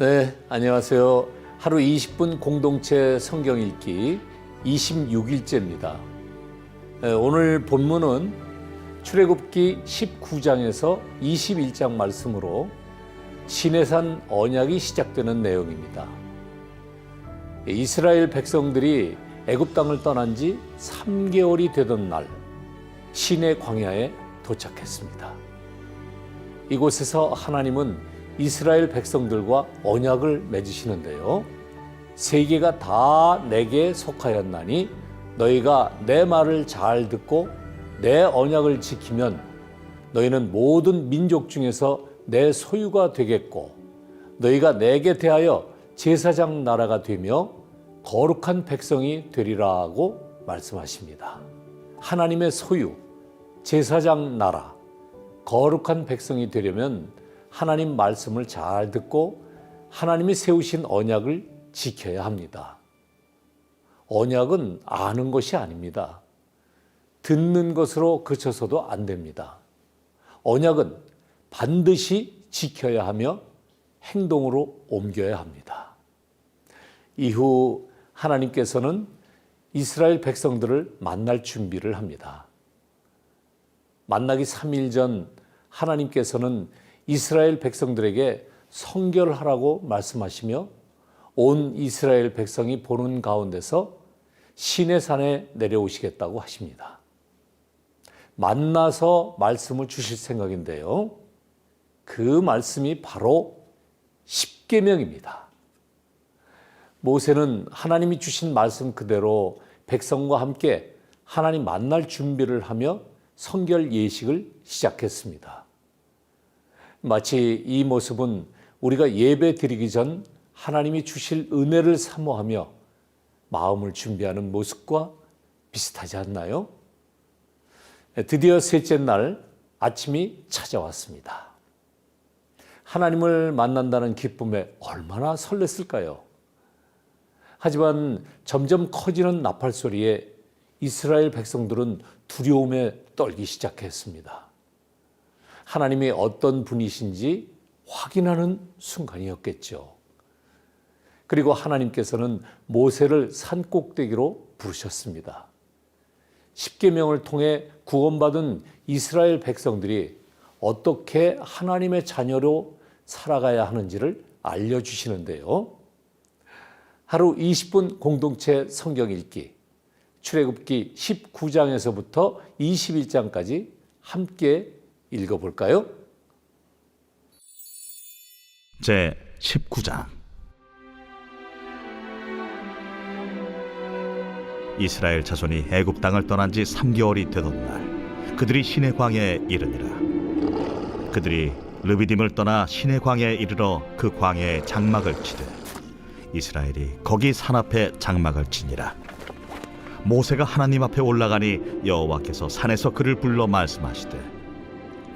네, 안녕하세요. 하루 20분 공동체 성경 읽기 26일째입니다. 오늘 본문은 출애굽기 19장에서 21장 말씀으로 시내산 언약이 시작되는 내용입니다. 이스라엘 백성들이 애굽 땅을 떠난 지 3개월이 되던 날 시내 광야에 도착했습니다. 이곳에서 하나님은 이스라엘 백성들과 언약을 맺으시는데요. 세계가 다 내게 속하였나니 너희가 내 말을 잘 듣고 내 언약을 지키면 너희는 모든 민족 중에서 내 소유가 되겠고 너희가 내게 대하여 제사장 나라가 되며 거룩한 백성이 되리라고 말씀하십니다. 하나님의 소유, 제사장 나라, 거룩한 백성이 되려면 하나님 말씀을 잘 듣고 하나님이 세우신 언약을 지켜야 합니다. 언약은 아는 것이 아닙니다. 듣는 것으로 그쳐서도 안 됩니다. 언약은 반드시 지켜야 하며 행동으로 옮겨야 합니다. 이후 하나님께서는 이스라엘 백성들을 만날 준비를 합니다. 만나기 3일 전 하나님께서는 이스라엘 백성들에게 성결하라고 말씀하시며 온 이스라엘 백성이 보는 가운데서 시내산에 내려오시겠다고 하십니다. 만나서 말씀을 주실 생각인데요. 그 말씀이 바로 십계명입니다. 모세는 하나님이 주신 말씀 그대로 백성과 함께 하나님 만날 준비를 하며 성결 예식을 시작했습니다. 마치 이 모습은 우리가 예배 드리기 전 하나님이 주실 은혜를 사모하며 마음을 준비하는 모습과 비슷하지 않나요? 드디어 셋째 날 아침이 찾아왔습니다. 하나님을 만난다는 기쁨에 얼마나 설렜을까요? 하지만 점점 커지는 나팔 소리에 이스라엘 백성들은 두려움에 떨기 시작했습니다. 하나님이 어떤 분이신지 확인하는 순간이었겠죠. 그리고 하나님께서는 모세를 산 꼭대기로 부르셨습니다. 십계명을 통해 구원받은 이스라엘 백성들이 어떻게 하나님의 자녀로 살아가야 하는지를 알려주시는데요. 하루 20분 공동체 성경 읽기 출애굽기 19장에서부터 21장까지 함께 읽어볼까요? 제 19장. 이스라엘 자손이 애굽 땅을 떠난 지 3개월이 되던 날 그들이 시내 광야에 이르니라. 그들이 르비딤을 떠나 시내 광야에 이르러 그 광야에 장막을 치되 이스라엘이 거기 산 앞에 장막을 치니라. 모세가 하나님 앞에 올라가니 여호와께서 산에서 그를 불러 말씀하시되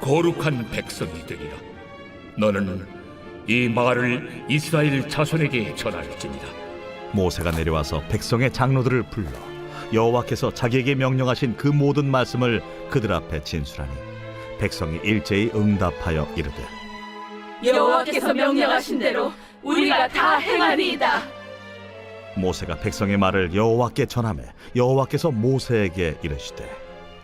거룩한 백성이 되리라. 너는 이 말을 이스라엘 자손에게 전할지니라. 모세가 내려와서 백성의 장로들을 불러 여호와께서 자기에게 명령하신 그 모든 말씀을 그들 앞에 진술하니 백성이 일제히 응답하여 이르되 여호와께서 명령하신 대로 우리가 다 행하리이다. 모세가 백성의 말을 여호와께 전하매 여호와께서 모세에게 이르시되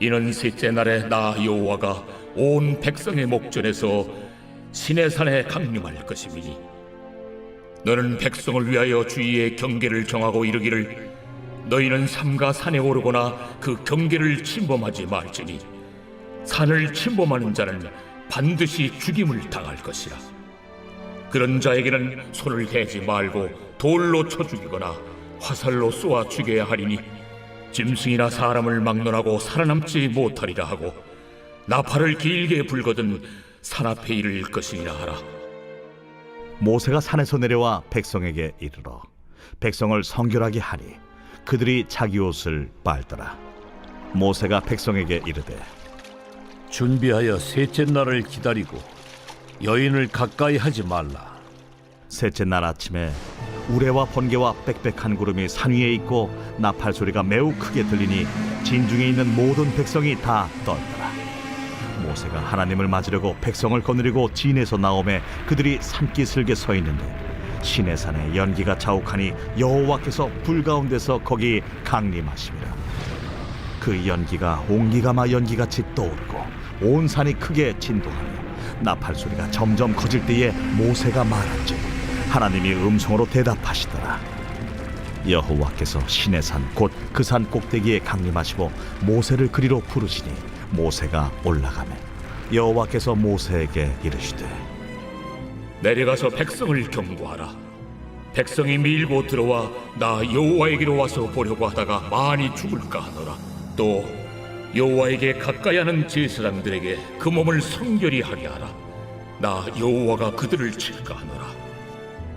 이는 셋째 날에 나 여호와가 온 백성의 목전에서 신의 산에 강림할 것임이니 너는 백성을 위하여 주의의 경계를 정하고 이르기를 너희는 삼가 산에 오르거나 그 경계를 침범하지 말지니 산을 침범하는 자는 반드시 죽임을 당할 것이라. 그런 자에게는 손을 대지 말고 돌로 쳐 죽이거나 화살로 쏘아 죽여야 하리니 짐승이나 사람을 막론하고 살아남지 못하리라 하고 나팔을 길게 불거든 산 앞에 이를 것이니라 하라. 모세가 산에서 내려와 백성에게 이르러 백성을 성결하게 하니 그들이 자기 옷을 빨더라 모세가 백성에게 이르되 준비하여 셋째 날을 기다리고 여인을 가까이 하지 말라. 셋째 날 아침에 우레와 번개와 빽빽한 구름이 산 위에 있고 나팔 소리가 매우 크게 들리니 진중에 있는 모든 백성이 다 떨더라. 모세가 하나님을 맞으려고 백성을 거느리고 진에서 나오매 그들이 산기슭에 서 있는데 시내 산에 연기가 자욱하니 여호와께서 불 가운데서 거기 강림하심이라. 그 연기가 옹기가마 연기같이 떠오르고 온 산이 크게 진동하며 나팔 소리가 점점 커질 때에 모세가 말한즉 하나님이 음성으로 대답하시더라 여호와께서 시내 산곧 그 산 꼭대기에 강림하시고 모세를 그리로 부르시니 모세가 올라가매 여호와께서 모세에게 이르시되 내려가서 백성을 경고하라. 백성이 밀고 들어와 나 여호와에게로 와서 보려고 하다가 많이 죽을까 하노라. 또 여호와에게 가까이 하는 제사장들에게 그 몸을 성결히 하게 하라. 나 여호와가 그들을 칠까 하노라.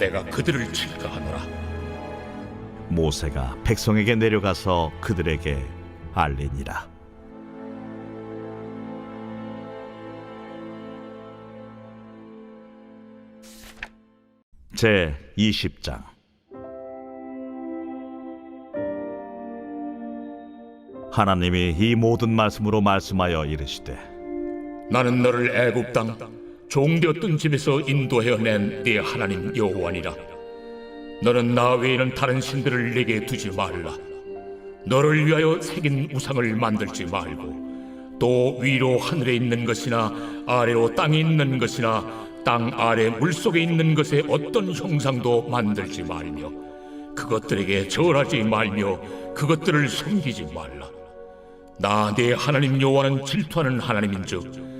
내가 그들을 칠까 하노라. 모세가 백성에게 내려가서 그들에게 알리니라 제 20장 하나님이 이 모든 말씀으로 말씀하여 이르시되 나는 너를 애굽 땅 종되었던 집에서 인도하여 낸네 하나님 여호와니라. 너는 나 외에는 다른 신들을 내게 두지 말라. 너를 위하여 새긴 우상을 만들지 말고 또 위로 하늘에 있는 것이나 아래로 땅에 있는 것이나 땅 아래 물 속에 있는 것의 어떤 형상도 만들지 말며 그것들에게 절하지 말며 그것들을 섬기지 말라. 나 내 하나님 여호와는 질투하는 하나님인즉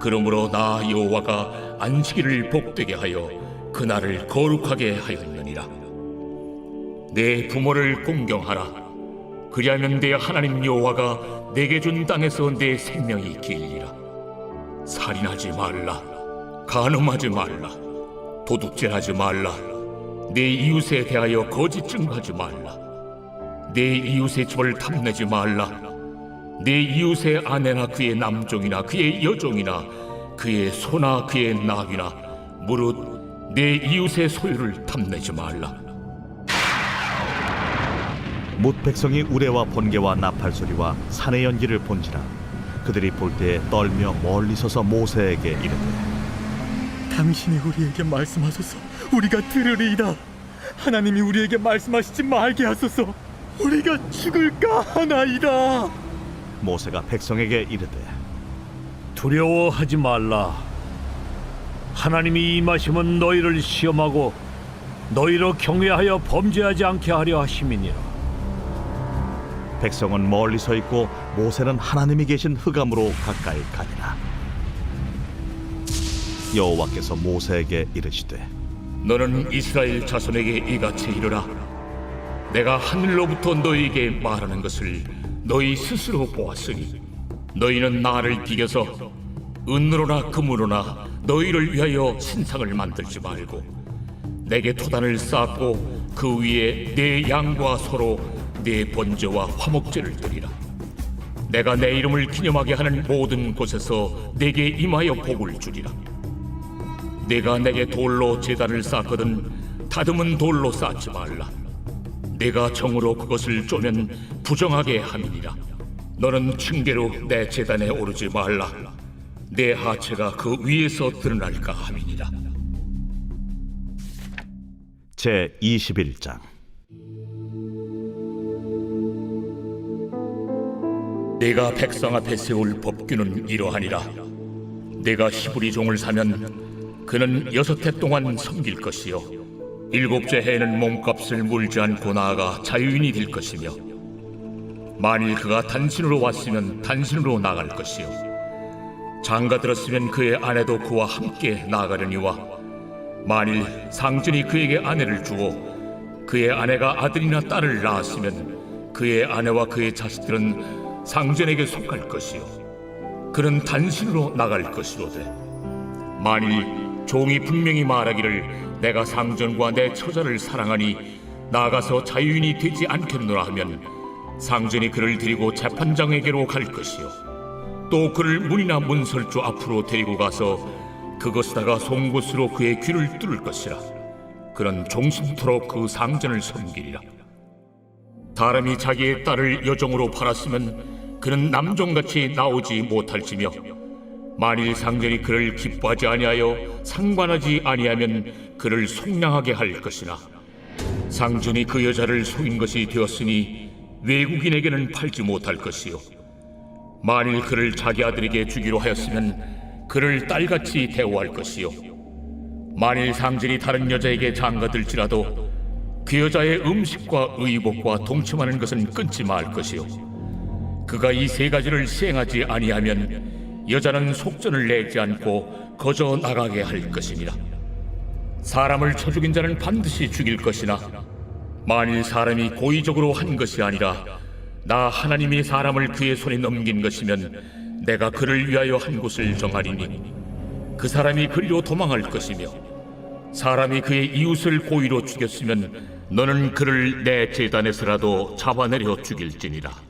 그러므로 나 여호와가 안식일을 복되게 하여 그날을 거룩하게 하였느니라. 내 부모를 공경하라. 그리하면 내 하나님 여호와가 내게 준 땅에서 내 생명이 길리라. 살인하지 말라. 간음하지 말라. 도둑질하지 말라. 내 이웃에 대하여 거짓 증거하지 말라. 내 이웃의 집을 탐내지 말라. 내 이웃의 아내나 그의 남종이나 그의 여종이나 그의 소나 그의 나귀나 무릇 내 이웃의 소유를 탐내지 말라. 못 백성이 우레와 번개와 나팔 소리와 산의 연기를 본지라 그들이 볼 때에 떨며 멀리 서서 모세에게 이르되 당신이 우리에게 말씀하소서. 우리가 들으리이다. 하나님이 우리에게 말씀하시지 말게 하소서. 우리가 죽을까 하나이다 모세가 백성에게 이르되 두려워하지 말라. 하나님이 임하시면 너희를 시험하고 너희로 경외하여 범죄하지 않게 하려 하심이니라. 백성은 멀리 서 있고 모세는 하나님이 계신 흑암으로 가까이 가니라 여호와께서 모세에게 이르시되 너는 이스라엘 자손에게 이같이 이르라 내가 하늘로부터 너희에게 말하는 것을 너희 스스로 보았으니 너희는 나를 비겨서 은으로나 금으로나 너희를 위하여 신상을 만들지 말고 내게 토단을 쌓고 그 위에 내 양과 서로 내 번제와 화목제를 드리라 내가 내 이름을 기념하게 하는 모든 곳에서 내게 임하여 복을 주리라 내가 내게 돌로 제단을 쌓거든 다듬은 돌로 쌓지 말라. 내가 정으로 그것을 쪼면 부정하게 함이니라. 너는 층계로 내 제단에 오르지 말라. 내 하체가 그 위에서 드러날까 함이니라. 제 21장 내가 백성 앞에 세울 법규는 이러하니라. 내가 히브리 종을 사면 그는 여섯 해 동안 섬길 것이요 일곱째 해에는 몸값을 물지 않고 나아가 자유인이 될 것이며 만일 그가 단신으로 왔으면 단신으로 나갈 것이요. 장가 들었으면 그의 아내도 그와 함께 나가려니와 만일 상전이 그에게 아내를 주어 그의 아내가 아들이나 딸을 낳았으면 그의 아내와 그의 자식들은 상전에게 속할 것이요. 그는 단신으로 나갈 것이로되 만일 종이 분명히 말하기를 내가 상전과 내 처자를 사랑하니 나가서 자유인이 되지 않겠노라 하면 상전이 그를 데리고 재판장에게로 갈 것이요. 또 그를 문이나 문설주 앞으로 데리고 가서 그것에다가 송곳으로 그의 귀를 뚫을 것이라. 그는 종신토록 그 상전을 섬기리라. 사람이 자기의 딸을 여종으로 팔았으면 그는 남종같이 나오지 못할지며 만일 상전이 그를 기뻐하지 아니하여 상관하지 아니하면 그를 속량하게 할 것이나. 상전이 그 여자를 속인 것이 되었으니 외국인에게는 팔지 못할 것이요. 만일 그를 자기 아들에게 주기로 하였으면 그를 딸같이 대우할 것이요. 만일 상전이 다른 여자에게 장가들지라도 그 여자의 음식과 의복과 동침하는 것은 끊지 말 것이요. 그가 이 세 가지를 시행하지 아니하면 여자는 속전을 내지 않고 거저 나가게 할 것이니라 사람을 쳐 죽인 자는 반드시 죽일 것이나 만일 사람이 고의적으로 한 것이 아니라 나 하나님이 사람을 그의 손에 넘긴 것이면 내가 그를 위하여 한 곳을 정하리니 그 사람이 그리로 도망할 것이며 사람이 그의 이웃을 고의로 죽였으면 너는 그를 내 재단에서라도 잡아내려 죽일지니라.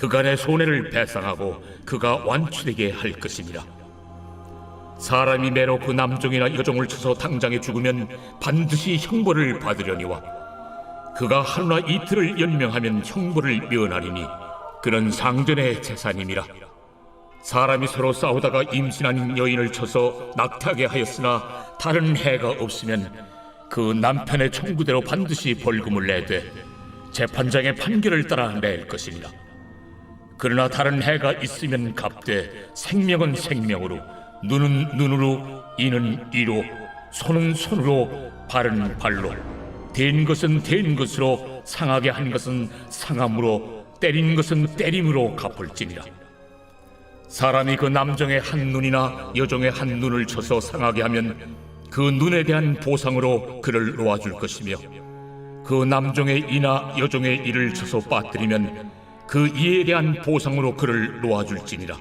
그간의 손해를 배상하고 그가 완치되게 할 것이니라. 사람이 매로 그 남종이나 여종을 쳐서 당장에 죽으면 반드시 형벌을 받으려니와 그가 하루나 이틀을 연명하면 형벌을 면하리니 그는 상전의 재산임이라. 사람이 서로 싸우다가 임신한 여인을 쳐서 낙태하게 하였으나 다른 해가 없으면 그 남편의 청구대로 반드시 벌금을 내되 재판장의 판결을 따라 낼 것이니라. 그러나 다른 해가 있으면 갚되 생명은 생명으로 눈은 눈으로 이는 이로 손은 손으로 발은 발로 된 것은 된 것으로 상하게 한 것은 상함으로 때린 것은 때림으로 갚을지니라. 사람이 그 남정의 한 눈이나 여종의 한 눈을 쳐서 상하게 하면 그 눈에 대한 보상으로 그를 놓아줄 것이며 그 남종의 이나 여종의 이를 쳐서 빠뜨리면 그 이에 대한 보상으로 그를 놓아줄지니라.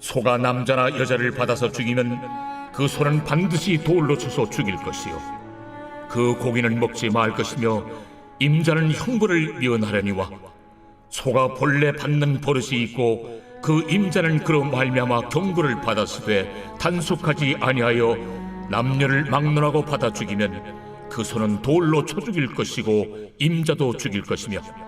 소가 남자나 여자를 받아서 죽이면 그 소는 반드시 돌로 쳐서 죽일 것이요. 그 고기는 먹지 말 것이며 임자는 형벌을 면하려니와 소가 본래 받는 버릇이 있고 그 임자는 그로 말미암아 경고를 받았으되 단속하지 아니하여 남녀를 막론하고 받아 죽이면 그 손은 돌로 쳐 죽일 것이고 임자도 죽일 것이며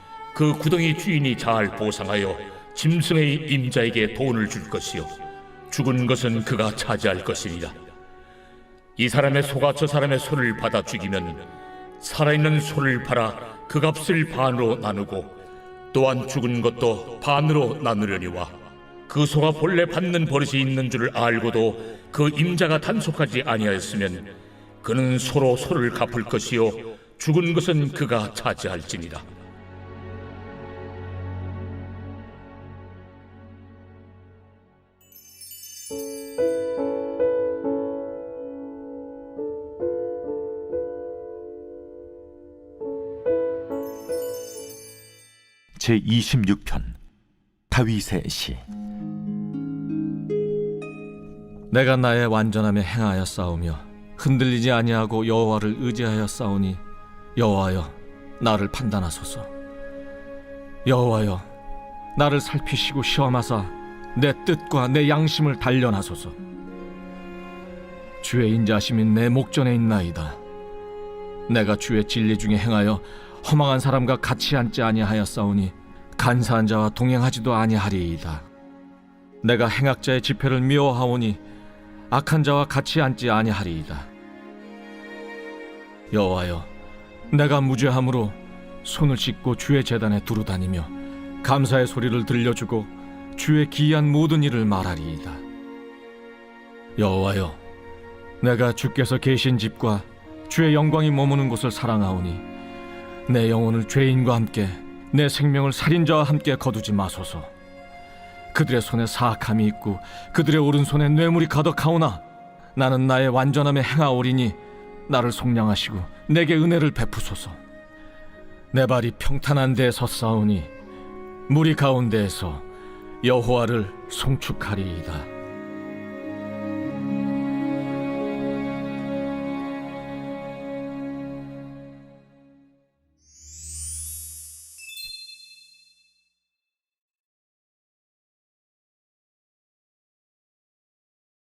그 구덩이 주인이 잘 보상하여 짐승의 임자에게 돈을 줄 것이요. 죽은 것은 그가 차지할 것이니라 이 사람의 소가 저 사람의 소를 받아 죽이면 살아있는 소를 팔아 그 값을 반으로 나누고 또한 죽은 것도 반으로 나누려니와 그 소가 본래 받는 버릇이 있는 줄을 알고도 그 임자가 단속하지 아니하였으면 그는 소로 소를 갚을 것이요. 죽은 것은 그가 차지할지니라 제 26편 다윗의 시. 내가 나의 완전함에 행하여 싸우며 흔들리지 아니하고 여호와를 의지하여 싸우니 여호와여 나를 판단하소서. 여호와여 나를 살피시고 시험하사 내 뜻과 내 양심을 단련하소서. 주의 인자심이 내 목전에 있나이다. 내가 주의 진리 중에 행하여 허망한 사람과 같이 앉지 아니하여 싸우니 간사한 자와 동행하지도 아니하리이다 내가 행악자의 집회를 미워하오니 악한 자와 같이 앉지 아니하리이다. 여호와여, 내가 무죄함으로 손을 씻고 주의 재단에 두루 다니며 감사의 소리를 들려주고 주의 기이한 모든 일을 말하리이다. 여호와여, 내가 주께서 계신 집과 주의 영광이 머무는 곳을 사랑하오니 내 영혼을 죄인과 함께 내 생명을 살인자와 함께 거두지 마소서. 그들의 손에 사악함이 있고 그들의 오른손에 뇌물이 가득하오나 나는 나의 완전함에 행하오리니 나를 속량하시고 내게 은혜를 베푸소서 내 발이 평탄한 데에 섰사오니 무리 가운데에서 여호와를 송축하리이다